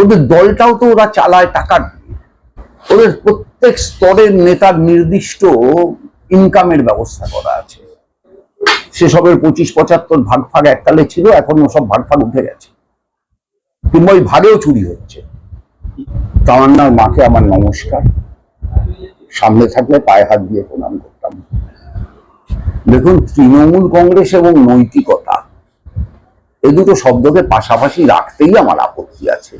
ওদের দলটাও তো ওরা চালায় টাকা দিয়ে। ওদের প্রত্যেক স্তরের নেতার নির্দিষ্ট ইনকামের ব্যবস্থা করা আছে। সেসবের পঁচিশ, পঁচাত্তর ভাগ ফাগ এককালে ছিল, এখন সব ভাগ ফাগ উঠে গেছে। কিংবা ওই ভাগেও চুরি হচ্ছে। তামান্নার মাকে আমার নমস্কার। সামনে থাকলে পায়ে হাত দিয়ে প্রণাম করতাম। দেখুন, তৃণমূল কংগ্রেস এবং নৈতিকতা এই দুটো শব্দকে পাশাপাশি রাখতেই আমার আপত্তি আছে।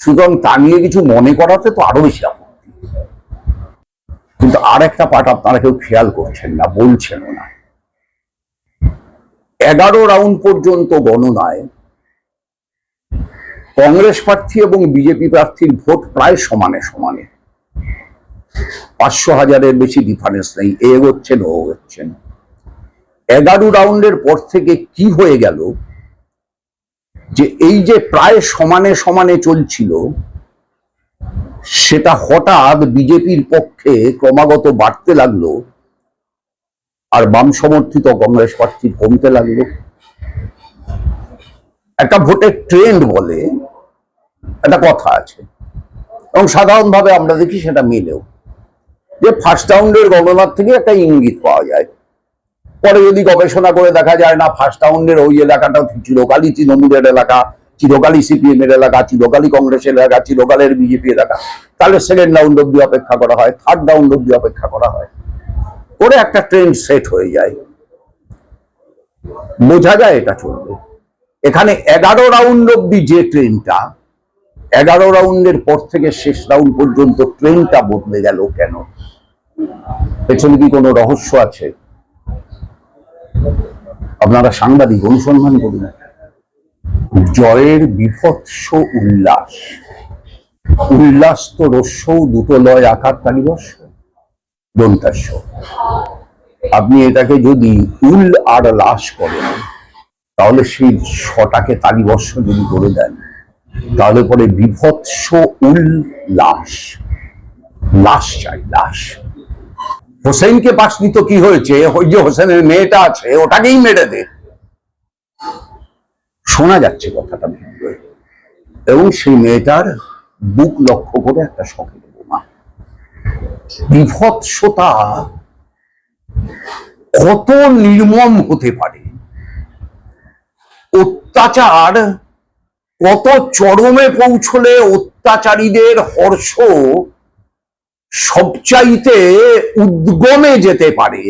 সুতরাং তা নিয়ে কিছু মনে করাতে তো আরও বেশি আপত্তি। কিন্তু আর একটা পার্ট আপনারা কেউ খেয়াল করছেন না বলছেন না। এগারো রাউন্ড পর্যন্ত গণনায় কংগ্রেস প্রার্থী এবং বিজেপি প্রার্থীর ভোট প্রায় সমানে সমানে। পাঁচশো হাজারের বেশি ডিফারেন্স নেই, এ এগোচ্ছেন ও হচ্ছেন। এগারো রাউন্ডের পর থেকে কি হয়ে গেল? যে এই যে প্রায় সমানে সমানে চলছিল, সেটা হঠাৎ বিজেপির পক্ষে ক্রমাগত বাড়তে লাগল আর বাম সমর্থিত কংগ্রেস প্রার্থী কমতে লাগল। একটা ভোটের ট্রেন্ড বলে একটা কথা আছে এবং সাধারণভাবে আমরা দেখি সেটা মিলেও। যে ফার্স্ট রাউন্ডের গণনার থেকে একটা ইঙ্গিত পাওয়া যায়। পরে যদি গবেষণা করে দেখা যায়, না ফার্স্ট রাউন্ডের ওই এলাকাটা চিরকালই তৃণমূলের এলাকা, চিরকালই সিপিএম এর এলাকা, চিরকালই কংগ্রেসের এলাকা, চিরকালের বিজেপি এলাকা, তাহলে সেকেন্ড রাউন্ড অব্দি অপেক্ষা করা হয় থার্ড রাউন্ড অব্দি অপেক্ষা করা হয়। করে একটা ট্রেন্ড সেট হয়ে যায়। বোঝা যায় এটা চলবে। এখানে এগারো রাউন্ড অব্দি যে ট্রেনটা এগারো রাউন্ডের পর থেকে শেষ রাউন্ড পর্যন্ত ট্রেনটা বদলে গেল কেন? পেছনে কি কোনো রহস্য আছে? আপনারা সাংবাদিক অনুসন্ধান করুন। জয়ের বিভৎস উল্লাস। উল্লাস তো রস্যও, দুটো লয় আকার তালিবস দন্তাস্য। আপনি এটাকে যদি উল আর লাশ করেন, তাহলে সেই ছটাকে তালিবর্ষ যদি করে দেন, তাহলে পরে বিভৎস উল্লাস লাশ চাই, লাশ। হোসেনকে পাশনি তো কি হয়েছে? ওই যে হোসেনের মেয়েটা আছে, ওটাকেই মেরে দে। শোনা যাচ্ছে কথাটা এবং সেই মেয়েটার বুক লক্ষ্য করে একটা শখের বোমা। বিভৎসতা কত নির্মম হতে পারে? অত্যাচার কত চরমে পৌঁছলে অত্যাচারীদের হর্ষ সবচাইতে উদ্গমে যেতে পারে।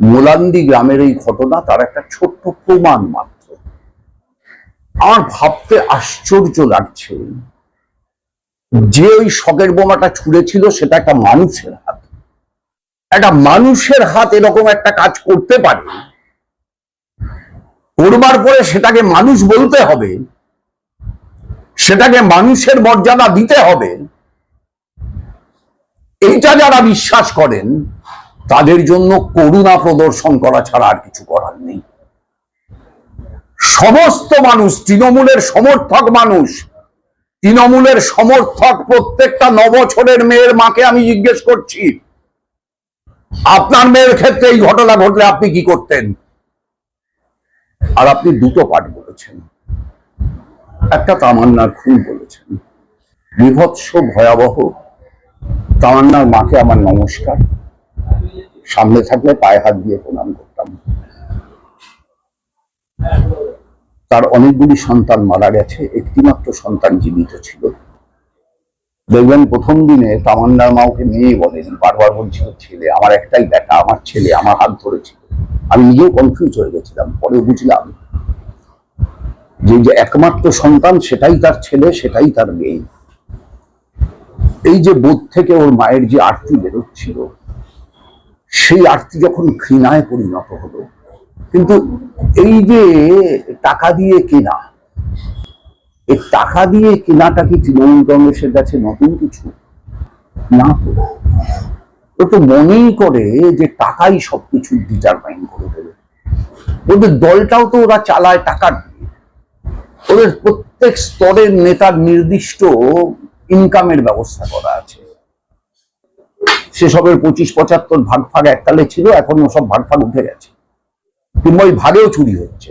মোলান্দি গ্রামের এই ঘটনা তার একটা ছোট্ট প্রমাণ মাত্র। আমার ভাবতে আশ্চর্য লাগছে যে ওই শখের বোমাটা ছুঁড়েছিল সেটা একটা মানুষের হাত। একটা মানুষের হাত এরকম একটা কাজ করতে পারে। করবার পরে সেটাকে মানুষ বলতে হবে। সেটাকে মানুষের মর্যাদা দিতে হবে। এইটা যারা বিশ্বাস করেন, তাদের জন্য করুণা প্রদর্শন করা ছাড়া আর কিছু করার নেই। সমস্ত মানুষ, তৃণমূলের সমর্থক মানুষ, তৃণমূলের সমর্থক প্রত্যেকটা নবছরের মেয়ের মাকে আমি জিজ্ঞেস করছি, আপনার মেয়ের ক্ষেত্রে এই ঘটনা ঘটলে আপনি কি করতেন? আর আপনি দুটো পাঠ বলেছেন। একটা তামান্নার খুন বলেছেন। বিভৎস ভয়াবহ তামান্নার মাকে আমার নমস্কার। সামনে থাকলে পায়ে হাত দিয়ে প্রণাম করতাম। তার অনেকগুলি সন্তান মারা গেছে, একটিমাত্র সন্তান জীবিত ছিল। দেখবেন প্রথম দিনে তামান্নার মা ওকে মেয়ে বলেন বারবার বলছিল, ছেলে, আমার একটাই বেটা আমার ছেলে, আমার হাত ধরেছিল। আমি নিজেও কনফিউজ হয়ে গেছিলাম, পরে বুঝলাম যে যে একমাত্র সন্তান সেটাই তার ছেলে, সেটাই তার মেয়ে। এই যে বোধ থেকে ওর মায়ের যে আরতি বেরোচ্ছিল, সেই আরতি যখন ঘৃণায় পরিণত হলো, কিন্তু এই যে টাকা দিয়ে কেনা, এই টাকা দিয়ে কেনাটা কি তৃণমূল কংগ্রেসের কাছে নতুন কিছু? না ও তো মনেই করে যে টাকাই সবকিছু ডিটারমাইন করে দেবে। ওদের দলটাও তো ওরা চালায় টাকা দিয়ে ওদের প্রত্যেক স্তরের নেতার নির্দিষ্ট ইনকামের ব্যবস্থা করা আছে। সেসবের পঁচিশ, পঁচাত্তর ভাগ ফাগ এককালে ছিল এখন সব ভাগ ফাগ উঠে গেছে। কিংবা ওই ভাগেও চুরি হচ্ছে।